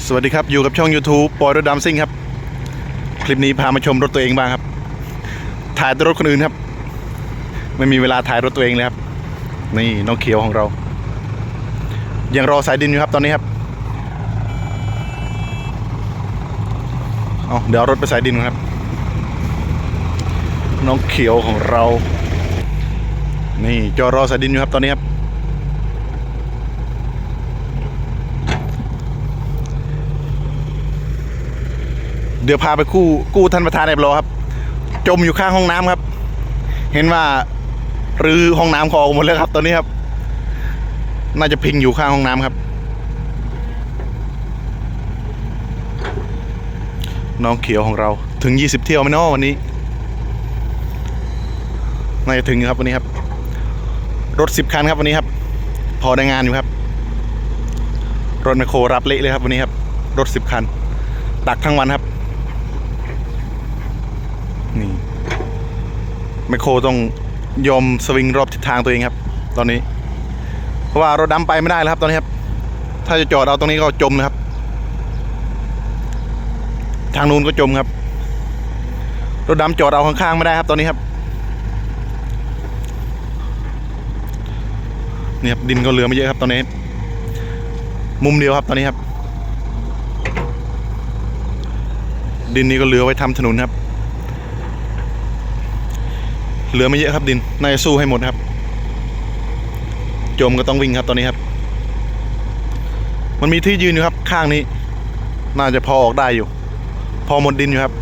สวัสดีครับ อยู่กับช่อง YouTube ปอยรถดำซิ่งครับ คลิปนี้พามาชมรถตัวเองบ้างครับ ถ่ายรถคนอื่นครับ ไม่มีเวลาถ่ายรถตัวเองเลยครับ นี่น้องเขียวของเรา ยังรอสายดินอยู่ครับตอนนี้ครับเอาเดี๋ยวรถไปสายดินครับ น้องเขียวของเรา นี่จอรอสายดินอยู่ครับตอนนี้ครับ เดี๋ยวพาไปกู้กู้ท่านประธานเรียบรอครับ จมอยู่ข้างห้องน้ำครับ เห็นว่ารื้อห้องน้ำคออกหมดแล้วครับ ตอนนี้ครับ น่าจะพิงอยู่ข้างห้องน้ำครับ น้องเขียวของเราถึง 20 เที่ยวไหมเนาะวันนี้น่าจะถึงครับวันนี้ครับ รถ 10 คันครับวันนี้ครับ พอได้งานอยู่ครับ รถไมโครรับเละเลยครับวันนี้ครับ รถ 10 คันตักทั้งวันครับ นี่ไมโครต้องยอมสวิงรอบทิศทางตัวเองครับ ตอนนี้ เพราะว่ารถดำไปไม่ได้แล้วครับ ตอนนี้ครับ ถ้าจะจอดเอาตรงนี้ก็จมนะครับ ทางนู้นก็จมครับ รถดำจอดเอาข้างๆไม่ได้ครับ ตอนนี้ครับนี่ครับดินก็เหลือไม่เยอะครับตอนนี้ มุมเดียวครับตอนนี้ครับ ดินนี้ก็เหลือไว้ทำถนนครับ เหลือไม่เยอะครับดินน่าจะสู้ให้หมดครับ จมก็ต้องวิ่งครับตอนนี้ครับ มันมีที่ยืนอยู่ครับ ข้างนี้ น่าจะพอออกได้อยู่ พอหมดดินอยู่ครับ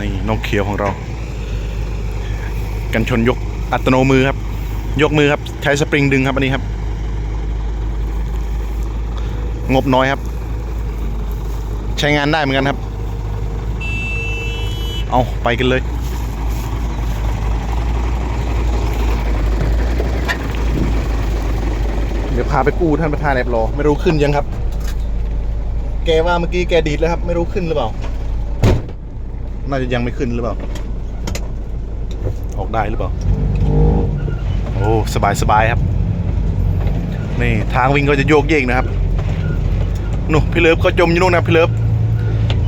นี่น้องเขียวของเรา กันชนยกอัตโนมือครับ ยกมือครับ ใช้สปริงดึงครับอันนี้ครับ งบน้อยครับ ใช้งานได้เหมือนกันครับ เอาไปกันเลย เดี๋ยวพาไปกู้ท่านประธานแอบรอ ไม่รู้ขึ้นยังครับ แกว่าเมื่อกี้แกดีดแล้วครับ ไม่รู้ขึ้นหรือเปล่า น่าจะยังไม่ขึ้นหรือเปล่า ออกได้หรือเปล่า โอ้สบายสบายครับ นี่ทางวิ่งก็จะโยกเยกนะครับนู่นพี่เลิฟก็จมอยู่นู่นนะพี่เลิฟ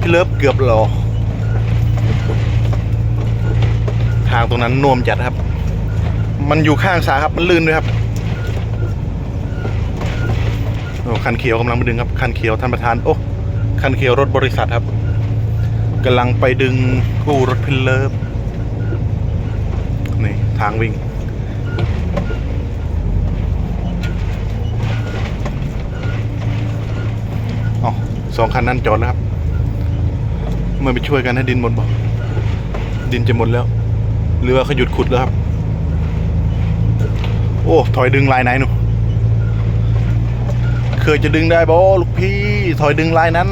พี่เลิฟเกือบหลอทางตรงนั้นน่วมจัดครับ มันอยู่ข้างสาครับ มันลื่นด้วยครับโอ้คันเขียวกำลังไปดึงครับ คันเขียวท่านประธาน โอ้คันเขียวรถบริษัทครับกำลังไปดึงกู้รถพี่เลิฟนี่ ทางวิ่ง อ๋อสองคันนั้นจอดแล้วครับ มื่อไปช่วยกันให้ดินหมดบอกดินจะหมดแล้วเรือเขาหยุดขุดแล้วครับ โอ้ถอยดึงลายไหนหนูเคยจะดึงได้บอลูกพี่ถอยดึงลายนั้น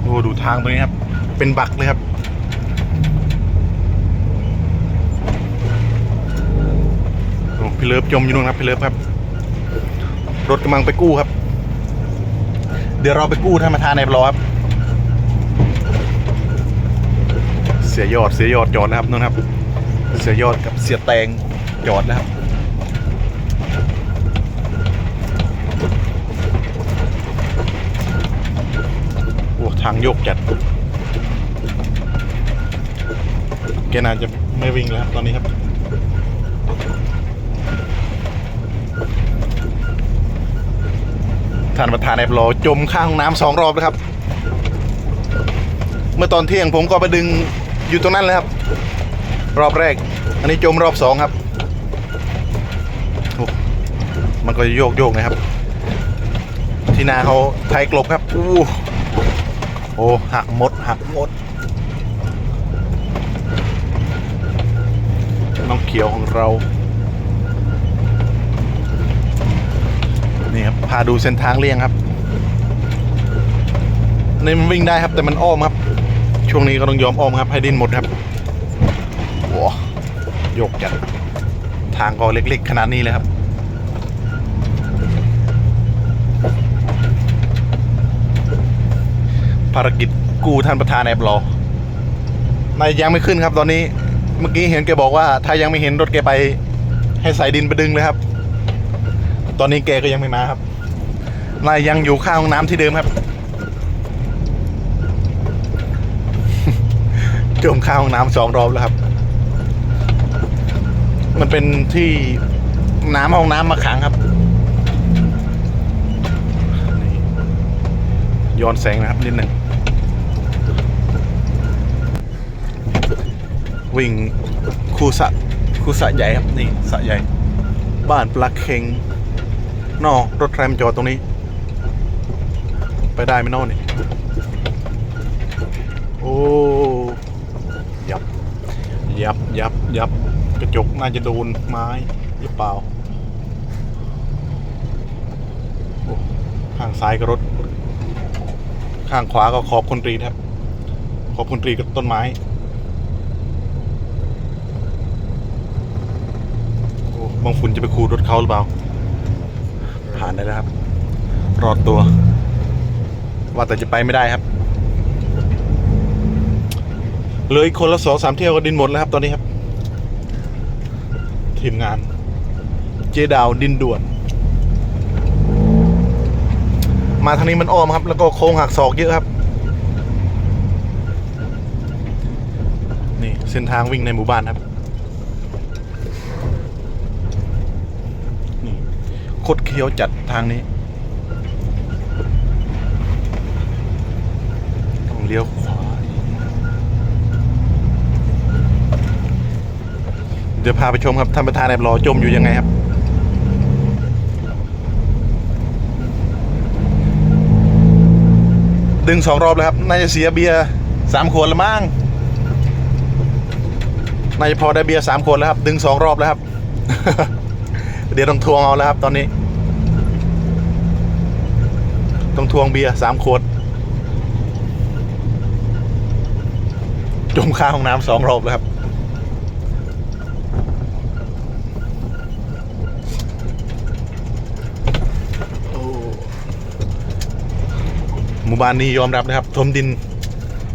โอ้ดูทางตรงนี้ครับ เป็นบักเลยครับโอ้พี่เลิฟจมอยู่นู่นครับพี่เลิฟครับ รถกำลังไปกู้ครับ เดี๋ยวเราไปกู้ท่านประธานในรอครับ เสียยอดเสียยอดจอดนะครับนู่นครับ เสียยอดกับเสียแตงจอดนะครับโอ้ทางโยกจัดแกน่าจะไม่วิ่งแล้วครับตอนนี้ครับท่านประธานแอบรอจมข้างห้องน้ำสองรอบนะครับ เมื่อตอนเที่ยงผมก็ไปดึง อยู่ตรงนั้นเลยครับ รอบแรก อันนี้จมรอบสองครับ มันก็จะโยกโยกนะครับ ที่นาเขาไทยกลบครับอู้โอ้หักหมดหักหมด น้องเขียวของเรา นี่ครับ พาดูเส้นทางเลี่ยงครับนี่มันวิ่งได้ครับแต่มันอ้อมครับ ช่วงนี้ก็ต้องยอมอ้อมครับให้ดินหมดครับโว้โยกจัดทางก็เล็กๆ ขนาดนี้เลยครับภารกิจกู้ท่านประธานแอบรอนายยังไม่ขึ้นครับ ตอนนี้เมื่อกี้เห็นแกบอกว่า ถ้ายังไม่เห็นรถแกไป ให้ใส่ดินไปดึงเลยครับ ตอนนี้แกก็ยังไม่มาครับนายยังอยู่ข้างห้องน้ำที่เดิมครับ จมข้างห้องน้ำสองรอบแล้วครับ มันเป็นที่น้ำห้องน้ำมาขังครับย้อนแสงนะครับนิดหนึ่งวิ่งคูสะคูสะใหญ่ครับนี่สะใหญ่ บ้านปลักเค็งนอกรถแรมจอดตรงนี้ ไปได้ไหมนอกนี่โอ้ ยับยับกระจกน่าจะโดนไม้หรือเปล่าข้างซ้ายก็รถ ข้างขวาก็ขอบคอนกรีตครับ ขอบคอนกรีตกับต้นไม้โอ้บางฝุ่นจะไปคูรถเขาหรือเปล่า ผ่านได้แล้วครับ รอดตัว ว่าแต่จะไปไม่ได้ครับ เหลยคนละสองสามเที่ยวก็ดินหมดแล้วครับ ตอนนี้ครับ ทีมงาน เจดาวดินด่วน มาทางนี้มันอ้อมครับ แล้วก็โค้งหักศอกเยอะครับ นี่เส้นทางวิ่งในหมู่บ้านครับนี่คดเคี้ยวจัดทางนี้ ต้องเลี้ยวขวา เดี๋ยวพาไปชมครับท่านประธานแอบรอจมอยู่ยังไงครับ ดึงสองรอบแล้วครับน่าจะเสียเบียร์สามขวดละมั้งน่าจะพอได้เบียร์สามขวดแล้วครับ ดึงสองรอบแล้วครับ เดี๋ยวต้องทวงเอาแล้วครับ ตอนนี้ ต้องทวงเบียร์สามขวดจมข้าห้องน้ำสองรอบแล้วครับ หมู่บ้านนี้ยอมรับนะครับถมดิน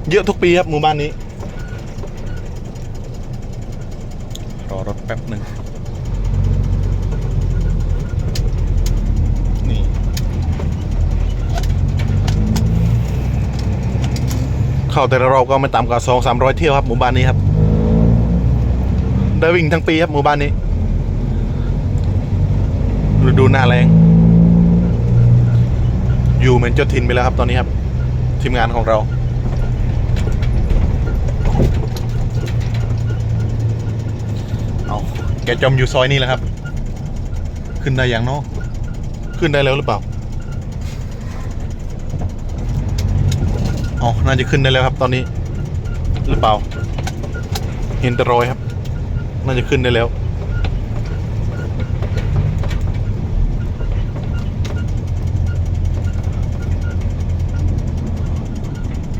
เยอะทุกปีครับหมู่บ้านนี้ รอรถแป๊บหนึ่งนี่ เข้าแต่ละรอบก็ไม่ต่ำกว่าสองสามร้อยเที่ยวครับหมู่บ้านนี้ครับ ได้วิ่งทั้งปีครับหมู่บ้านนี้ฤดูหน้าแรง อยู่เหมือนเจ้าถิ่นไปแล้วครับตอนนี้ครับ ทีมงานของเราเอาแกจมอยู่ซอยนี้แหละครับ ขึ้นได้ยังเนาะขึ้นได้แล้วหรือเปล่าอ๋อน่าจะขึ้นได้แล้วครับตอนนี้ หรือเปล่า เห็นแต่รอยครับ น่าจะขึ้นได้แล้ว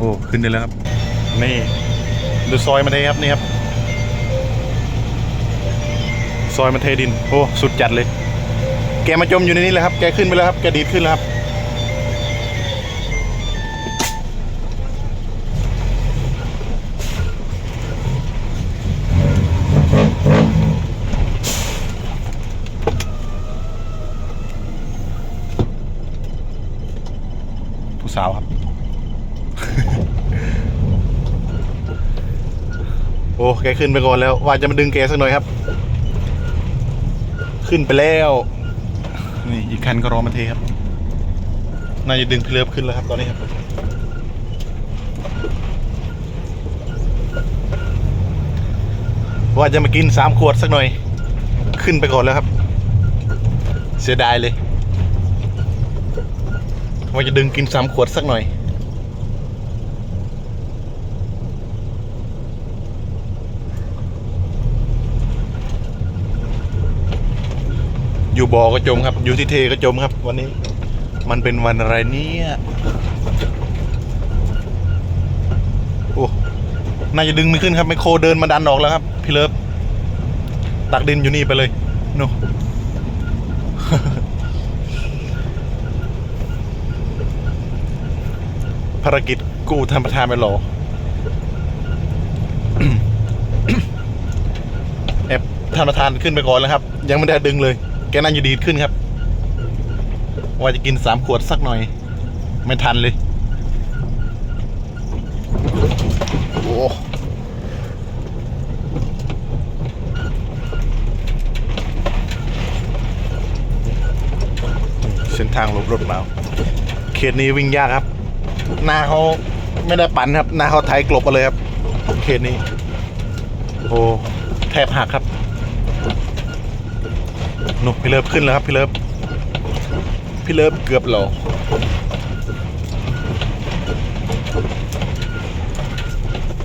อ้ขึ้นได้แล้วครับ นี่ดูซอยมันเทครับนี่ครับ ซอยมันเทดิน โอ้สุดจัดเลย แกมาจมอยู่ในนี้เลยครับ แกขึ้นไปแล้วครับ แกดีดขึ้นแล้วครับ ผู้สาวครับ โอ้แกขึ้นไปก่อนแล้ว ว่าจะมาดึงแกสักหน่อยครับ ขึ้นไปแล้ว นี่อีกคันก็รอมาเทครับ น่าจะดึงเคลือบขึ้นแล้วครับ ตอนนี้ครับว่าจะมากินสามขวดสักหน่อย ขึ้นไปก่อนแล้วครับ เสียดายเลย ว่าจะดึงกินสามขวดสักหน่อย อยู่บ่อก็จมครับ อยู่ที่เทก็จมครับ วันนี้ มันเป็นวันอะไรเนี่ยโอ้น่าจะดึงไม่ขึ้นครับไมโครเดินมาดันออกแล้วครับ พี่เลิฟตักดินอยู่นี่ไปเลยโนภารกิจกู้ท่านประธานไปรอแอบท่านประธานขึ้นไปก่อนแล้วครับ ยังไม่ได้ดึงเลย แกนั่งอยู่ดีดขึ้นครับ ว่าจะกินสามขวดสักหน่อย ไม่ทันเลย โอ้เส้นทางลบรถเบาเขตนี้วิ่งยากครับ หน้าเขาไม่ได้ปั่นครับ หน้าเขาไทยกลบมาเลยครับ เขตนี้ โอ้ แทบหักครับ นุกพี่เลิฟขึ้นแล้วครับ พี่เลิฟพี่เลิฟเกือบหลอ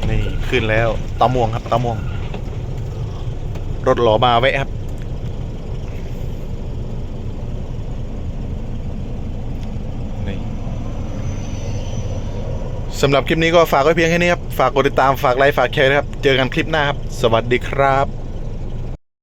นี่ขึ้นแล้วตาม่วงครับตาม่วง รถหลอมาแวะครับนี่สำหรับคลิปนี้ก็ฝากไว้เพียงแค่นี้ครับ ฝากกดติดตาม ฝากไลค์ ฝากแชร์นะครับ เจอกันคลิปหน้าครับ สวัสดีครับ